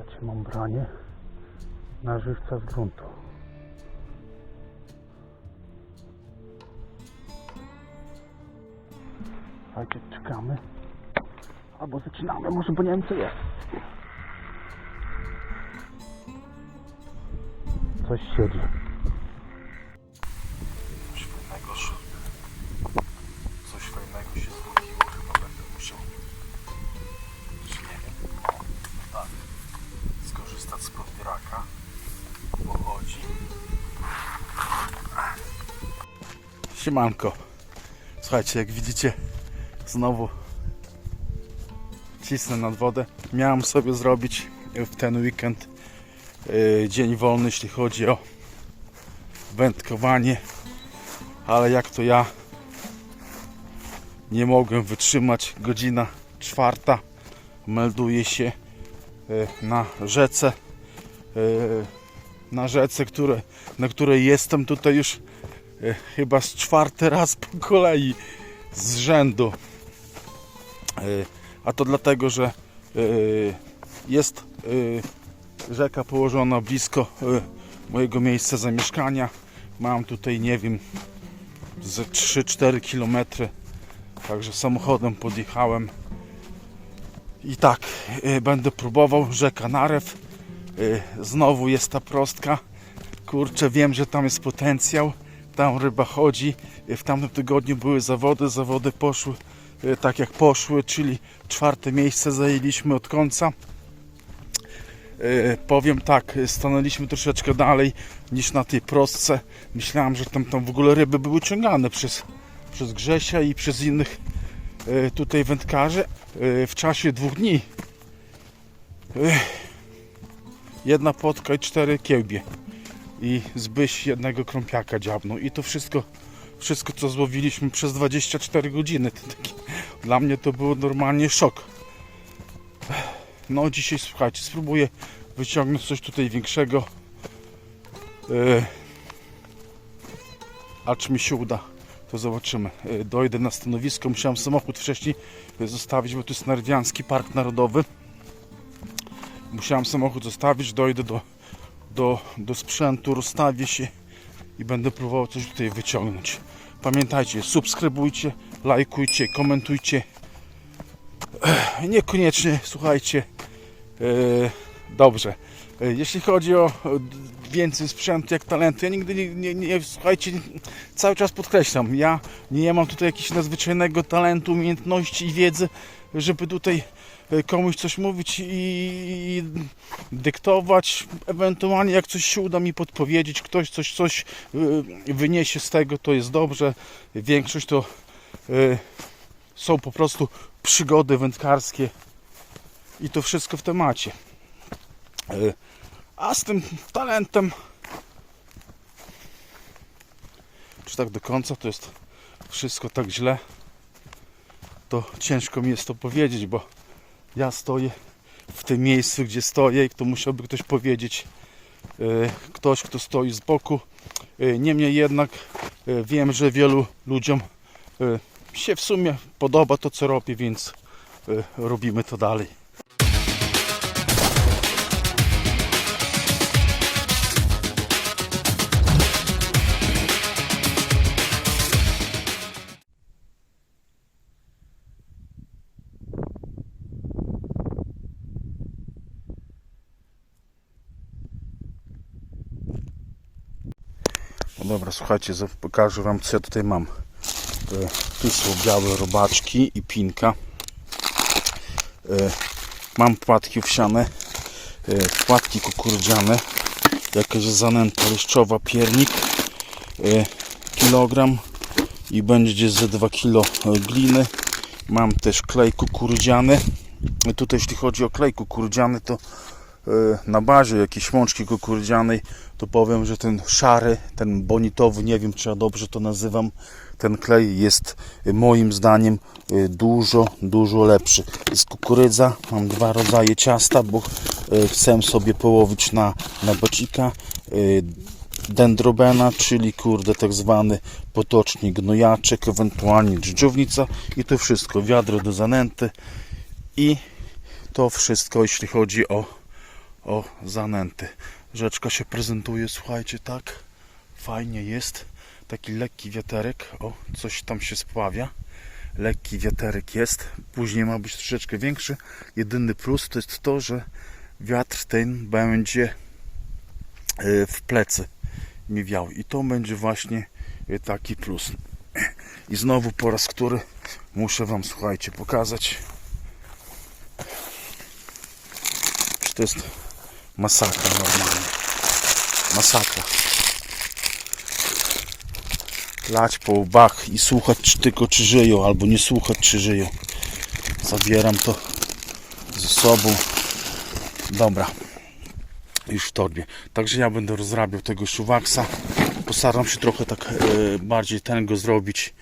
Słuchajcie, mam branie na żywca z gruntu. Słuchajcie, czekamy. Albo zaczynamy, może bo nie wiem co jest. Coś siedzi. Siemanko. Słuchajcie, jak widzicie, znowu cisnę nad wodę. Miałem sobie zrobić w ten weekend yy, dzień wolny, jeśli chodzi o wędkowanie ale jak to ja nie mogłem wytrzymać godzina czwarta melduje się e, na rzece e, na rzece, które, na której jestem tutaj już e, chyba z czwarty raz po kolei z rzędu E, a to dlatego, że e, jest e, rzeka położona blisko e, mojego miejsca zamieszkania mam tutaj nie wiem ze 3-4 km. Także samochodem podjechałem. I tak, będę próbował rzeka Narew. Znowu jest ta prostka. Kurczę, wiem, że tam jest potencjał. Tam ryba chodzi. W tamtym tygodniu były zawody. Zawody poszły y, tak jak poszły, czyli czwarte miejsce zajęliśmy od końca. Y, powiem tak, stanęliśmy troszeczkę dalej niż na tej prostce. Myślałem, że tam, tam w ogóle ryby były ciągane przez, przez Grzesia i przez innych e, tutaj wędkarzy e, w czasie dwóch dni. E, Jedna potka i cztery kiełbie. I zbyś jednego krąpiaka dziabnął. I to wszystko, wszystko co złowiliśmy przez 24 godziny. To taki, dla mnie to było normalnie szok. No dzisiaj słuchajcie, spróbuję wyciągnąć coś tutaj większego. E, a czy mi się uda, to zobaczymy. E, Dojdę na stanowisko. Musiałem samochód wcześniej zostawić, bo to jest Narwiański Park Narodowy. Musiałem samochód zostawić, dojdę do, do, do sprzętu, rozstawię się i będę próbował coś tutaj wyciągnąć. Pamiętajcie, subskrybujcie, lajkujcie, komentujcie. Niekoniecznie, słuchajcie, e, dobrze. E, Jeśli chodzi o więcej sprzętu jak talentu, ja nigdy nie, nie, nie słuchajcie, cały czas podkreślam, ja nie mam tutaj jakiegoś nadzwyczajnego talentu, umiejętności i wiedzy, żeby tutaj komuś coś mówić i, dyktować, ewentualnie jak coś się uda mi podpowiedzieć, ktoś coś, coś e, wyniesie z tego, to jest dobrze, większość to e, są po prostu przygody wędkarskie i to wszystko w temacie. E, A z tym talentem, czy tak do końca to jest wszystko tak źle, to ciężko mi jest to powiedzieć, bo ja stoję w tym miejscu, gdzie stoję i to musiałby ktoś powiedzieć, e, ktoś, kto stoi z boku. E, Niemniej jednak e, wiem, że wielu ludziom się w sumie podoba to, co robię, więc robimy to dalej. Dobra, słuchajcie, pokażę Wam, co ja tutaj mam. E, Tu są białe robaczki i pinka. E, Mam płatki owsiane, e, płatki kukurydziane, jakaś zanęta liszczowa, piernik, kilogram i będzie ze 2 kg gliny. Mam też klej kukurydziany. Tutaj jeśli chodzi o klej kukurydziany, to na bazie jakiejś mączki kukurydzianej, to powiem, że ten szary, ten bonitowy, nie wiem czy ja dobrze to nazywam, ten klej jest y, moim zdaniem y, dużo, dużo lepszy. Jest kukurydza, mam dwa rodzaje ciasta, bo y, chcę sobie połowić na, na bacika. y, Dendrobena, czyli kurde tak zwany potocznie gnojaczek, ewentualnie dżdżownica i to wszystko, wiadro do zanęty i to wszystko jeśli chodzi o, o zanęty. Rzeczka się prezentuje, słuchajcie, tak. Fajnie jest. Taki lekki wiaterek. O, coś tam się spławia. Lekki wiaterek jest. Później ma być troszeczkę większy. Jedyny plus to jest to, że wiatr ten będzie e, w plecy mi wiał. I to będzie właśnie e, taki plus. I znowu po raz który muszę Wam, słuchajcie, pokazać. Że to jest masakra normalnie. Masakra. Lać po łbach i słuchać czy tylko czy żyją, albo nie słuchać czy żyją. Zabieram to ze sobą. Dobra. Już w torbie. Także ja będę rozrabiał tego szuwaksa. Postaram się trochę tak e, bardziej ten go zrobić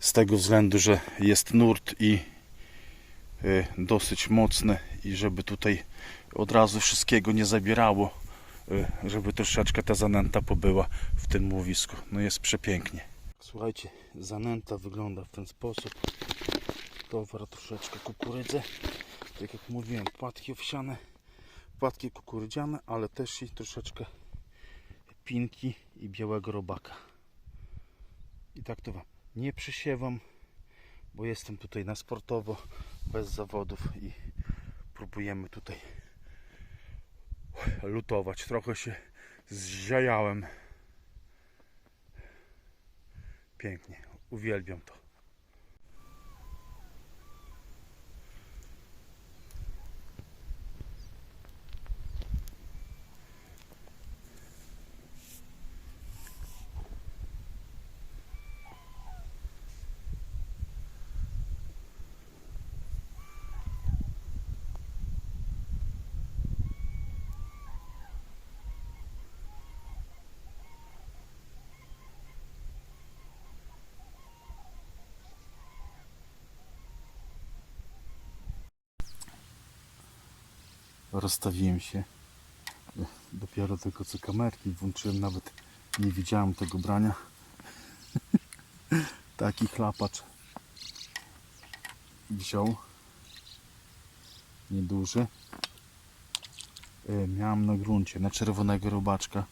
z tego względu, że jest nurt i dosyć mocny i żeby tutaj od razu wszystkiego nie zabierało, e, żeby troszeczkę ta zanęta pobyła w tym młowisku. No jest przepięknie. Słuchajcie, zanęta wygląda w ten sposób. Towar troszeczkę kukurydzy. Tak jak mówiłem, płatki owsiane, płatki kukurydziane, ale też i troszeczkę pinki i białego robaka. I tak to wam nie przysiewam, bo jestem tutaj na sportowo, bez zawodów i próbujemy tutaj lutować. Trochę się zziajałem. Pięknie, uwielbiam to. Rozstawiłem się. Dopiero tylko co kamerki włączyłem, nawet nie widziałem tego brania. Taki chlapacz wziął. Nieduży. E, Miałem na gruncie, na czerwonego robaczka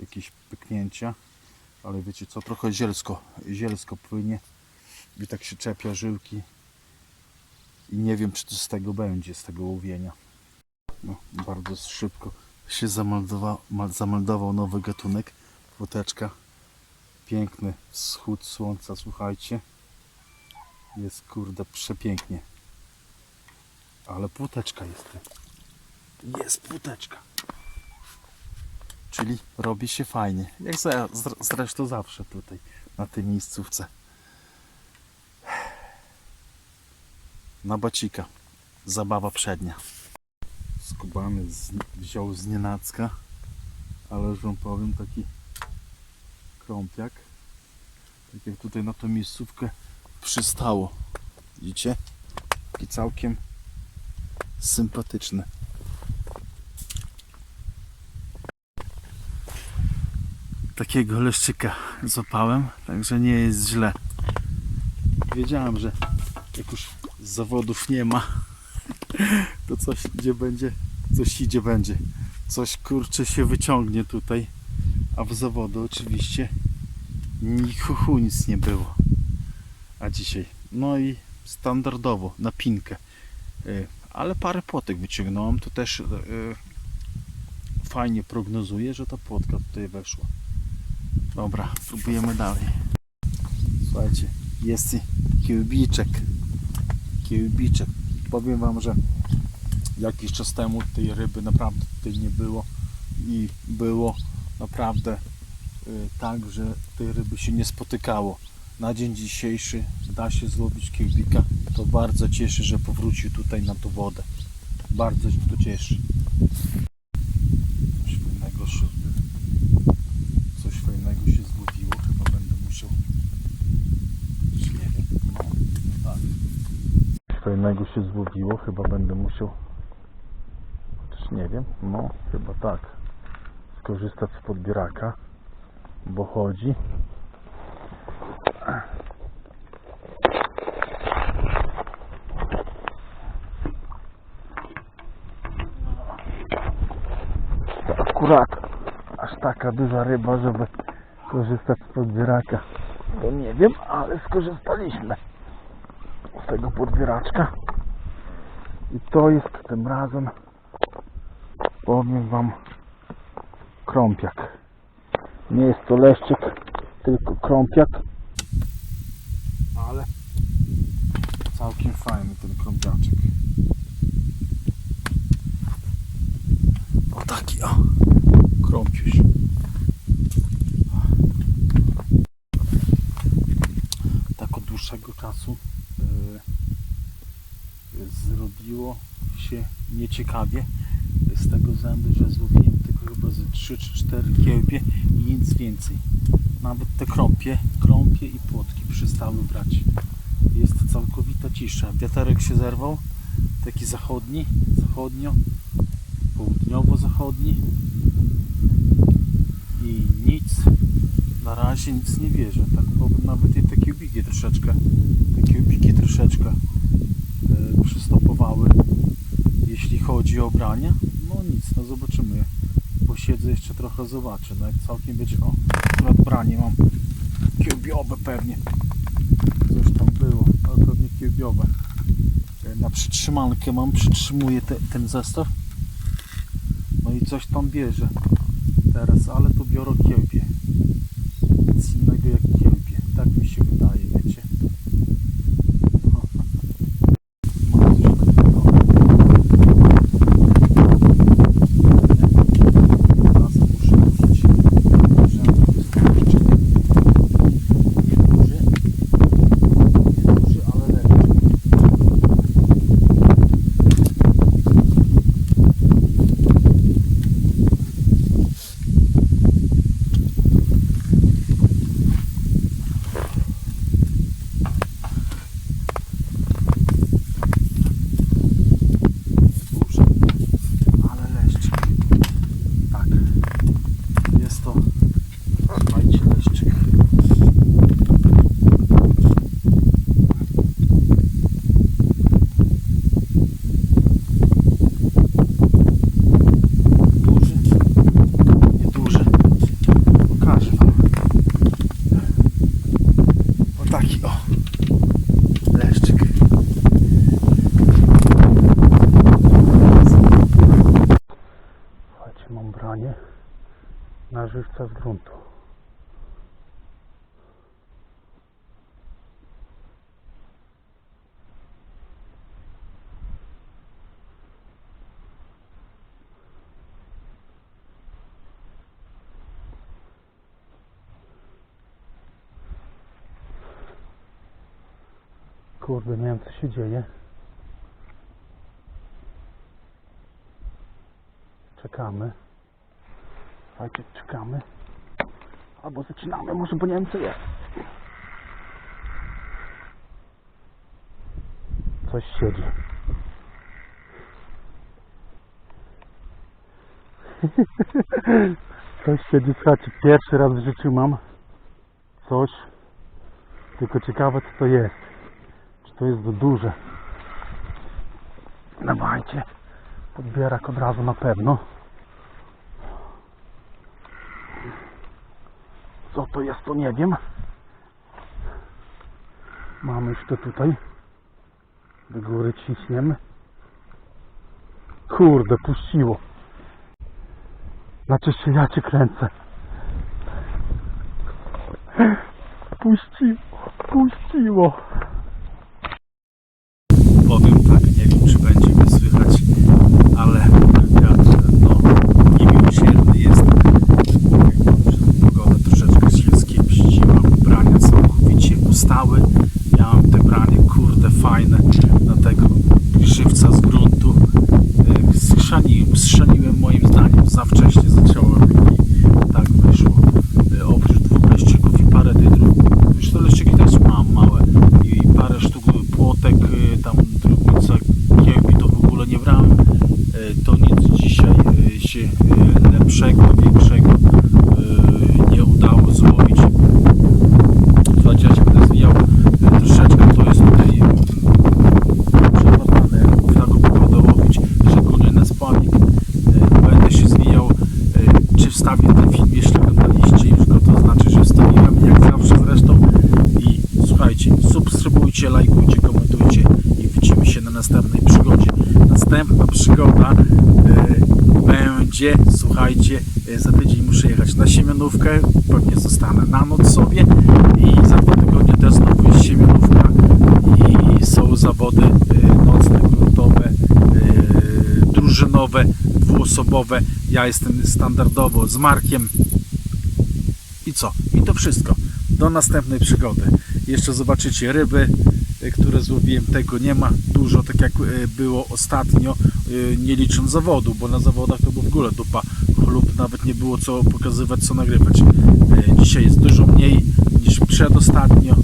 jakieś pyknięcia, ale wiecie co, trochę zielsko, zielsko płynie i tak się czepia żyłki i nie wiem czy to z tego będzie, z tego łowienia. No, bardzo szybko się zameldował, zameldował nowy gatunek. Płoteczka. Piękny wschód słońca, słuchajcie. Jest kurde przepięknie. Ale płoteczka jest. Jest płoteczka. Czyli robi się fajnie. Jak zresztą zawsze tutaj, na tej miejscówce. Na bacika. Zabawa przednia skubany z, wziął z nienacka, ale już wam powiem taki krąpiak. Tak jak tutaj na tą miejscówkę przystało. Widzicie? Taki całkiem sympatyczny. Takiego leszczyka złapałem, także nie jest źle. Wiedziałem, że jak już zawodów nie ma, to coś gdzie będzie, coś idzie będzie. Coś kurczę się wyciągnie tutaj, a w zawodu oczywiście ni chuchu nic nie było. A dzisiaj, no i standardowo na pinkę. Y, Ale parę płotek wyciągnąłem, to też y, fajnie prognozuje, że ta płotka tutaj weszła. Dobra, próbujemy dalej. Słuchajcie, jest kiełbiczek. Kiełbiczek powiem wam, że jakiś czas temu tej ryby naprawdę tutaj nie było i było naprawdę y, tak, że tej ryby się nie spotykało. Na dzień dzisiejszy da się złowić kiełbika. To bardzo cieszy, że powrócił tutaj na tą wodę. Bardzo się to cieszy. Coś fajnego, się- coś fajnego się złowiło. Chyba będę musiał. Nie wiem. No, tak fajnego się złowiło, chyba będę musiał nie wiem, no chyba tak skorzystać z podbieraka bo chodzi akurat aż taka duża ryba, żeby korzystać z podbieraka. To nie wiem, ale skorzystaliśmy z tego podbieraczka. I to jest tym razem, powiem Wam, krąpiak. Nie jest to leszczyk, tylko krąpiak. Ale całkiem fajny ten krąpiaczek. O taki o, krąpiuś. Tak od dłuższego czasu e, zrobiło się nieciekawie z tego względu, że złowiłem tylko chyba ze 3 czy 4 kiełbie i nic więcej. Nawet te krąpie, krąpie i płotki przestały brać. Jest całkowita cisza. Wiaterek się zerwał, taki zachodni, zachodnio, południowo-zachodni i nic, na razie nic nie bierze. Tak powiem, nawet i te kiełbiki troszeczkę, te kiełbiki troszeczkę e, przystopowały, jeśli chodzi o brania. Nic, no zobaczymy. Posiedzę jeszcze trochę, zobaczę. No jak całkiem będzie, o, akurat branie mam kiełbiowe pewnie. Coś tam było, ale pewnie kiełbiowe. E, Na przytrzymankę mam, przytrzymuję te, ten zestaw. No i coś tam bierze teraz, ale to biorę kiełbie. Nic innego jak kiełbie. Tak mi się wydaje, wiecie. Mam coś takiego. Teraz muszę użyć. Że jest to jeszcze nie duży. Nie duży, ale lepszy. duży, ale leszczyk. Tak. Jest to, słuchajcie, leszczyk. Duży, nieduży. Pokażę wam. O taki o. Leszczyk. Słuchajcie, mam branie na żywca z gruntu. Kurde, nie wiem co się dzieje. Czekamy. Słuchajcie, czekamy. Albo zaczynamy, może bo nie wiem co jest. Coś siedzi. Coś siedzi, słuchajcie, pierwszy raz w życiu mam coś. Tylko ciekawe co to jest. To jest duże. Dawajcie. Podbierak od razu na pewno. Co to jest, to nie wiem. Mamy to tutaj. Do góry ciśniemy. Kurde, puściło. Znaczy się ja cię kręcę. Puściło, puściło. Powiem tak, nie wiem czy będzie mnie słychać, ale wiatr no, niemiłosierny jest. Powiem wam, że Pogoda troszeczkę się skiepściła, brania całkowicie ustały. Ja mam te branie, kurde, fajne, dlatego żywca z gruntu e, schrzaniłem, schrzaniłem moim zdaniem, za wcześnie zacząłem i tak wyszło. E, Oprócz dwóch leszczyków i parę dydrów, już te leszczyki też mam małe i parę sztuk płotek, y, tam drobnica kiełbi to w ogóle nie brałem. Y, To nic dzisiaj się y, lepszego, większego y, nie udało złowić. Słuchajcie, ja się będę zwijał y, troszeczkę, to jest tutaj y, przerwane, jak mówię, tak będę łowić, szczególnie na spawnik. Będę się zwijał y, wstawię ten film, jeśli oglądaliście już go, to znaczy, że wstawiłem, jak zawsze zresztą. I słuchajcie, subskrybujcie, lajkujcie, komentujcie i widzimy się na następnej przygodzie. Następna przygoda będzie, słuchajcie, e, za tydzień muszę jechać na Siemianówkę, pewnie zostanę na noc sobie i za dwa tygodnie też znowu jest Siemianówka i są zawody e, nocne, gruntowe, e, drużynowe, dwuosobowe. Ja jestem standardowo z Markiem. I co? I to wszystko. Do następnej przygody. Jeszcze zobaczycie ryby, które złowiłem. Tego nie ma dużo, tak jak było ostatnio, nie licząc zawodu, bo na zawodach to było w ogóle dupa chlub, nawet nie było co pokazywać, co nagrywać. E, Dzisiaj jest dużo mniej niż przedostatnio,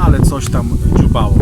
ale coś tam dziubało.